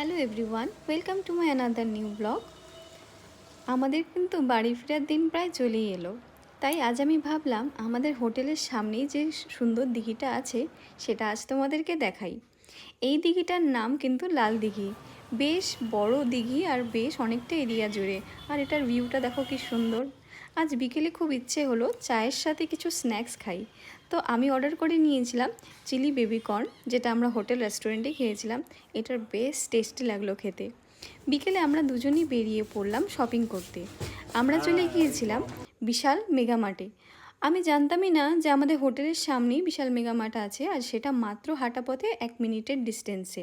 Hello everyone, welcome to my another new blog. আমাদের কিন্তু বাড়ি ফেরার দিন প্রায় চলেই এলো। তাই আজ আমি ভাবলাম আমাদের হোটেলের সামনেই যে সুন্দর দিঘিটা আছে, সেটা আজ তোমাদেরকে দেখাই। এই দিঘিটার নাম কিন্তু লাল দিঘি। বেশ বড় দিঘি আর বেশ অনেকটা এরিয়া জুড়ে। আর এটার ভিউটা দেখো কি সুন্দর। আজ বিকেলে খুব ইচ্ছে হলো চায়ের সাথে কিছু স্ন্যাক্স খাই। তো আমি অর্ডার করে নিয়েছিলাম চিলি বেবি কর্ন, যেটা আমরা হোটেল রেস্টুরেন্টে খেয়েছিলাম। এটার বেশ টেস্টি লাগল খেতে। বিকেলে আমরা দুজনেই বেরিয়ে পড়লাম শপিং করতে। আমরা চলে গিয়েছিলাম বিশাল মেগামার্টে আমি জানতামই না যে আমাদের হোটেলের সামনেই বিশাল মেগামার্ট আছে, আর সেটা মাত্র হাঁটা পথে এক মিনিটের ডিস্টেন্সে।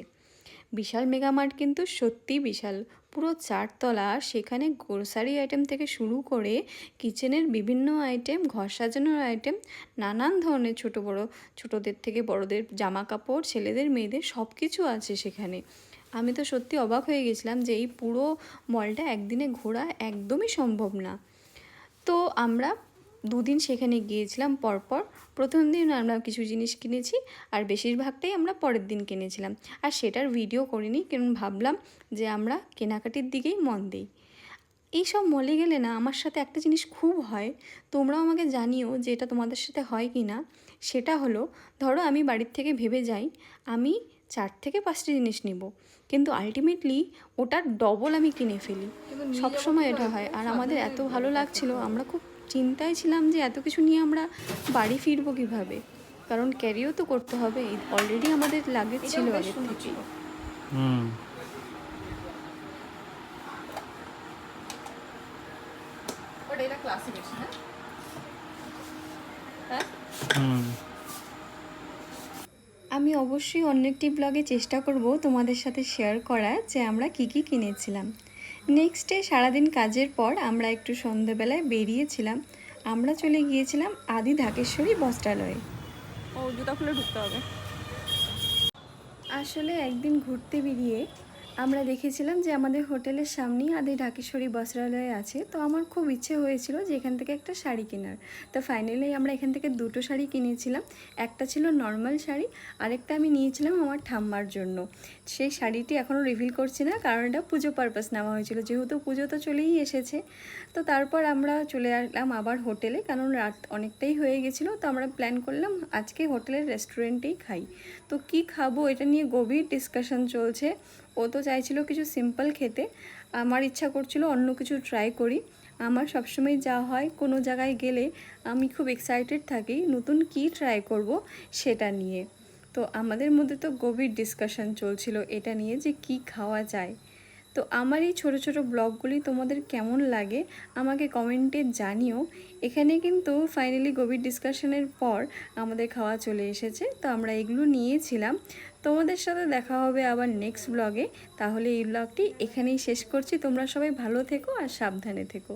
বিশাল মেগামার্ট কিন্তু সত্যি বিশাল। পুরো চারতলা সেখানে গ্রোসারি আইটেম থেকে শুরু করে কিচেনের বিভিন্ন আইটেম ঘর সাজানোর আইটেম নানান ধরনের ছোট বড়, ছোটদের থেকে বড়দের জামা কাপড় ছেলেদের, মেয়েদের সব কিছু আছে সেখানে। আমি তো সত্যি অবাক হয়ে গেছিলাম যে এই পুরো মলটা একদিনে ঘোরা একদমই সম্ভব না। তো আমরা দুদিন সেখানে গিয়েছিলাম পরপর। প্রথম দিন আমরা কিছু জিনিস কিনেছি আর বেশিরভাগটাই আমরা পরের দিন কিনেছিলাম। আর সেটার ভিডিও করিনি কারণ ভাবলাম যে আমরা কেনাকাটির দিকেই মন দিই। এইসব মলে গেলে না আমার সাথে একটা জিনিস খুব হয় তোমরাও আমাকে জানিও যে এটা তোমাদের সাথে হয় কি না সেটা হলো ধরো আমি বাড়ির থেকে ভেবে যাই আমি চার থেকে পাঁচটি জিনিস নিব কিন্তু আলটিমেটলি ওটার ডবল আমি কিনে ফেলি। সবসময় এটা হয় আর আমাদের এত ভালো লাগছিল আমরা খুব চিন্তায় ছিলাম যে এত কিছু নিয়ে আমরা বাড়ি ফিরবো কীভাবে? কারণ ক্যারিও তো করতে হবে। অলরেডি আমাদের লাগেজ ছিল আগের হুম। এটা ক্লাসিক হ্যাঁ হ্যাঁ? হুম। আমি অবশ্যই অন্য একটি ব্লগে চেষ্টা করব তোমাদের সাথে শেয়ার করার যে আমরা কি কি কিনেছিলাম। নেক্সট ডে সারাদিন কাজের পর আমরা একটু সন্ধ্যেবেলায় বেরিয়েছিলাম। আমরা চলে গিয়েছিলাম আদি ঢাকেশ্বরী বস্ত্রালয়ে ও জুতা খুলে ঢুকতে হবে। আসলে একদিন ঘুরতে বেরিয়ে আমরা দেখেছিলাম যে আমাদের হোটেলের সামনেই আদি ঢাকেশ্বরী বস্ত্রালয় আছে। তো আমার খুব ইচ্ছে হয়েছিল যে এখান থেকে একটা শাড়ি কেনার। তো ফাইনালি আমরা এখান থেকে দুটো শাড়ি কিনেছিলাম। একটা ছিল নর্মাল শাড়ি, আরেকটা আমি নিয়েছিলাম আমার ঠাম্মার জন্য। সেই শাড়িটি এখনও রিভিল করছি না, কারণ এটা পুজো পারপাস নেওয়া হয়েছিল। যেহেতু পুজো তো চলেই এসেছে। তো তারপর আমরা চলে আসলাম আবার হোটেলে, কারণ রাত অনেকটাই হয়ে গেছিল। তো আমরা প্ল্যান করলাম আজকে হোটেলের রেস্টুরেন্টেই খাই। তো কি খাব এটা নিয়ে গভীর ডিসকাশন চলছে। ও তো চাইছিল কিছু সিম্পল খেতে। আমার ইচ্ছা করছিল অন্য কিছু ট্রাই করি। আমার সবসময় যা হয় কোনো জায়গায় গেলে আমি খুব এক্সাইটেড থাকি নতুন কি ট্রাই করব সেটা নিয়ে। তো আমাদের মধ্যে তো গভীর ডিসকাশন চলছিল এটা নিয়ে যে কি খাওয়া যায়। তো আমার এই ছোটো ছোটো ব্লগগুলি তোমাদের কেমন লাগে আমাকে কমেন্টে জানিও। এখানে কিন্তু ফাইনালি গভীর ডিসকাশনের পর আমাদের খাওয়া চলে এসেছে। তো আমরা এগুলো নিয়েছিলাম। তোমাদের সাথে দেখা হবে আবার নেক্সট ব্লগে তাহলে এই ব্লগটি এখানেই শেষ করছি। তোমরা সবাই ভালো থেকো আর সাবধানে থেকো।